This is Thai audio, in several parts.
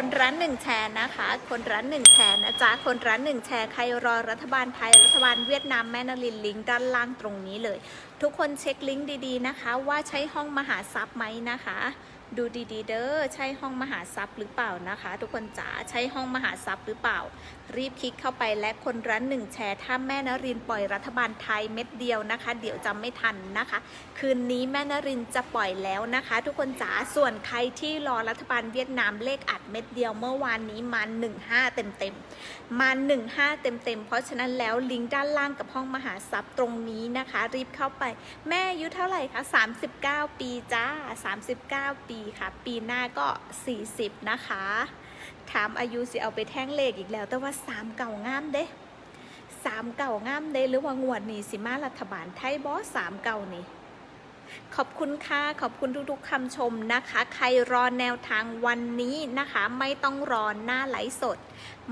คนร้านหนึ่งแชร์นะคะ คนร้านหนึ่งแชร์นะจ๊ะ คนร้านหนึ่งแชร์ใครรอรัฐบาลไทยรัฐบาลเวียดนามแม่นารินลิงก์ด้านล่างตรงนี้เลย ทุกคนเช็คลิงก์ดีๆนะคะ ว่าใช้ห้องมหาทรัพย์ไหมนะคะ ดูดีๆ เด้อใช่ห้องมหาทรัพย์หรือเปล่านะคะ ทุกคนจ๋าใช่ห้องมหาทรัพย์หรือเปล่า รีบคลิกเข้าไปและคนร้นหนึ่งแชร์ถ้าแม่นรินปล่อยรัฐบาลไทยเม็ดเดียวนะคะ เดี๋ยวจะไม่ทันนะคะ คืนนี้แม่นรินจะปล่อยแล้วนะคะ ทุกคนจ๋าส่วนใครที่รอรัฐบาลเวียดนามเลขอัดเม็ดเดียวเมื่อวานนี้มา15 เต็มเต็มๆมา15 เต็มๆเพราะฉะนั้นแล้วลิงก์ด้านล่างกับห้องมหาทรัพย์ตรงนี้นะคะ รีบเข้าไปแม่อายุเท่าไหร่คะ39 ปีจ้า 39 ปีค่ะ ปีหน้าก็ 40 นะคะ ถามอายุสิเอาไปแท่งเลขอีกแล้ว แต่ว่าสามเก่างามเด้สามเก่างามเด้หรือว่างวดนี้สิมารัฐบาลไทยบอสามเก่านี่ขอบคุณค่ะ ขอบคุณทุกๆคำชมนะคะ ใครรอแนวทางวันนี้นะคะ ไม่ต้องรอหน้าไหลสด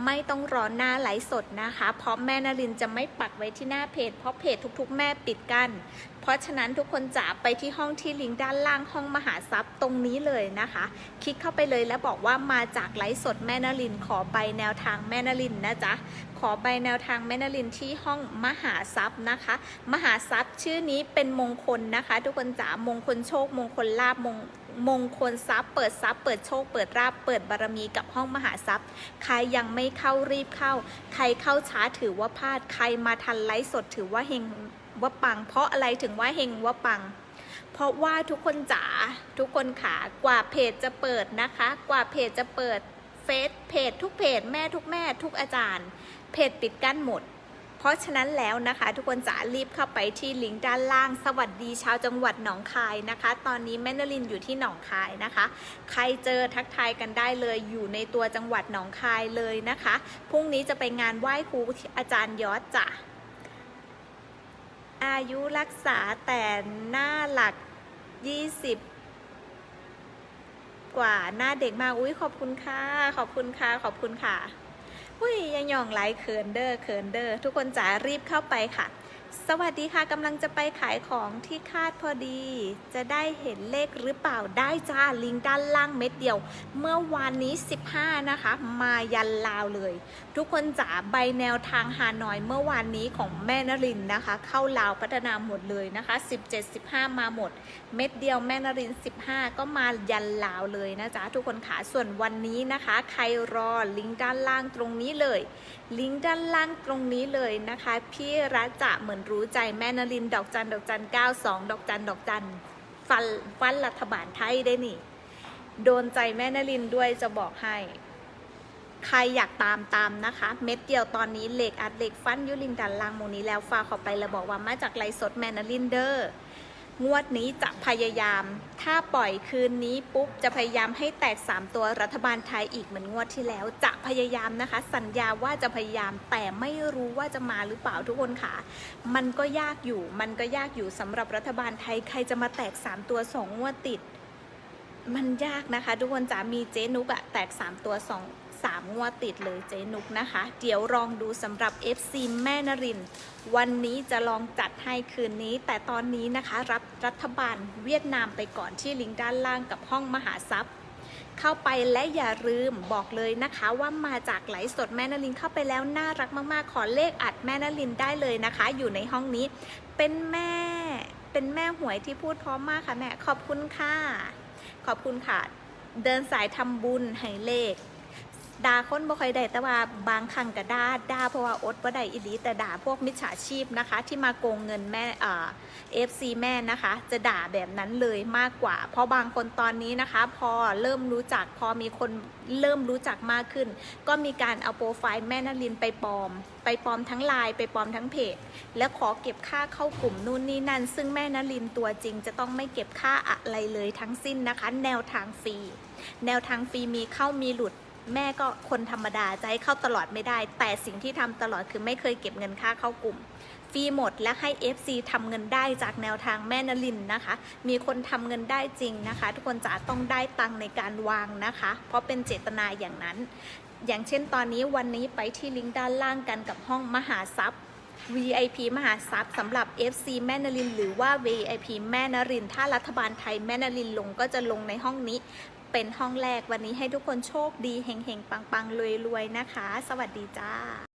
ไม่ต้องรอหน้าไลฟ์สดนะคะ เพราะแม่นารินจะไม่ปักไว้ที่หน้าเพจ เพราะเพจทุกๆ แม่ปิดกันเพราะฉะนั้นทุกคนจะไปที่ห้องที่ลิงก์ด้านล่างห้องมหาทรัพย์ตรงนี้เลยนะคะ คลิกเข้าไปเลยแล้วบอกว่ามาจากไลฟ์สดแม่นาริน ขอใบแนวทางแม่นารินนะจ๊ะขอใบแนวทางแม่นารินที่ห้องมหาทรัพย์นะคะ มหาทรัพย์ชื่อนี้เป็นมงคลนะคะ ทุกคนจ๋ามงคลโชคมงคลลาบมง มงคลทรัพย์ เปิดทรัพย์ เปิดโชค เปิดราบเปิดบารมีกับห้องมหาทรัพย์ ใครยังไม่เข้ารีบเข้า ใครเข้าช้าถือว่าพลาด ใครมาทันไลฟ์สดถือว่าเฮงว่าปัง เพราะอะไรถึงว่าเฮงว่าปัง เพราะว่าทุกคนจ๋าทุกคนขากว่าเพจจะเปิดนะคะ กว่าเพจจะเปิดเฟซเพจทุกเพจแม่ทุกแม่ทุกอาจารย์ เพจปิดกั้นหมด เพราะฉะนั้นแล้วนะคะ ทุกคนจ๋ารีบเข้าไปที่ลิงก์ด้านล่าง สวัสดีชาวจังหวัดหนองคายนะคะ ตอนนี้แม่นลินอยู่ที่หนองคายนะคะ ใครเจอทักทายกันได้เลยอยู่ในตัวจังหวัดหนองคายเลยนะคะพรุ่งนี้จะไปงานไหว้ครูอาจารย์ยอดจ้ะอายุรักษาแต่หน้าหลัก 20กว่าหน้าเด็กมากอุ้ยขอบคุณค่ะ ขอบคุณค่ะ ขอบคุณค่ะ อุ้ยยังหย่องไหลเขินเดอร์เขินเดอร์ทุกคนจ๋ารีบเข้าไปค่ะ สวัสดีค่ะกำลังจะไปขายของที่คาดพอดี จะได้เห็นเลขหรือเปล่าได้จ้าลิงก์ด้านล่างเม็ดเดียว เมื่อวานนี้ 15 นะคะ มายันลาวเลย ทุกคนจ๋าใบแนวทางฮานอยเมื่อวานนี้ของแม่นรินนะคะ เข้าลาวพัฒนาหมดเลยนะคะ 17 15 มาหมด เม็ดเดียวแม่นริน 15 ก็มายันลาวเลยนะจ๊ะทุกคนขาส่วนวันนี้นะคะ ใครรอลิงก์ด้านล่างตรงนี้เลยลิงก์ด้านล่างตรงนี้เลยนะคะ พี่รัจจะเหมือนรู้ใจแม่นรินดอกจันดอกจัน92ดอกจันดอกจันฟันฟันรัฐบาลไทยได้นี่ โดนใจแม่นรินด้วยจะบอกให้ ใครอยากตามตามนะคะ เม็ดเดียวตอนนี้เหล็กอัดเหล็กฟันยุลิงดันล่างโมนี้แล้วฝากข้าไปแล้วบอกว่ามาจากไลฟ์สดแมนนาลินเดอร์ งวดนี้จะพยายาม ถ้าปล่อยคืนนี้ปุ๊บจะพยายามให้แตก 3 ตัวรัฐบาลไทยอีกเหมือนงวดที่แล้ว จะพยายามนะคะ สัญญาว่าจะพยายามแต่ไม่รู้ว่าจะมาหรือเปล่าทุกคนค่ะ มันก็ยากอยู่ มันก็ยากอยู่สำหรับรัฐบาลไทยใครจะมาแตก 3 ตัว 2 งวดติด มันยากนะคะ ทุกคนจะมีเจนุกอะแตก 3 ตัว 2 3 งวดติดเลยเจนุกนะคะ เดี๋ยวลองดูสำหรับ FC แม่นริน วันนี้จะลองจัดให้คืนนี้ แต่ตอนนี้นะคะรับรัฐบาลเวียดนามไปก่อนที่ลิงก์ด้านล่างกับห้องมหาทรัพย์ เข้าไปและอย่าลืมบอกเลยนะคะว่ามาจากไหลสดแม่นลินเข้าไปแล้วน่ารักมากๆ ขอเลขอัดแม่นลินได้เลยนะคะ อยู่ในห้องนี้เป็นแม่เป็นแม่หวยที่พูดพร้อมมากค่ะแม่ขอบคุณค่ะขอบคุณค่ะเดินสายทำบุญให้เลข ด่าคนบ่ค่อยได้แต่ว่าบางครั้งก็ด่าด่าเพราะว่าอดบ่ได้อีหลีแต่ด่าพวกมิจฉาชีพนะคะ ที่มาโกงเงินแม่เอ่า FC แม่นะคะ จะด่าแบบนั้นเลยมากกว่า เพราะบางคนตอนนี้นะคะ พอเริ่มรู้จักพอมีคนเริ่มรู้จักมากขึ้น ก็มีการเอาโปรไฟล์แม่นลินไปปลอม ไปปลอมทั้งไลน์ไปปลอมทั้งเพจแล้วขอเก็บค่าเข้ากลุ่มนู่นนี่นั่น ซึ่งแม่นลินตัวจริง จะต้องไม่เก็บค่าอะไรเลยทั้งสิ้นนะคะ แนวทางฟรีแนวทางฟรีมีเข้ามีหลุด แม่ก็คนธรรมดาจะให้เข้าตลอดไม่ได้ แต่สิ่งที่ทำตลอดคือไม่เคยเก็บเงินค่าเข้ากลุ่มฟรีหมดและให้ FC ทำเงินได้จากแนวทางแม่นลินนะคะ มีคนทำเงินได้จริงนะคะ ทุกคนจะต้องได้ตังในการวางนะคะ เพราะเป็นเจตนาอย่างนั้น อย่างเช่นตอนนี้วันนี้ไปที่ลิงก์ด้านล่างกันกับห้องมหาทรัพย์ VIP มหาทรัพย์สำหรับ FC แม่นริน หรือว่า VIP แม่นริน ถ้ารัฐบาลไทยแม่นรินลงก็จะลงในห้องนี้ เป็นห้องแรกวันนี้ให้ทุกคนโชคดีเฮงๆ ปังๆรวยๆนะคะ สวัสดีจ้า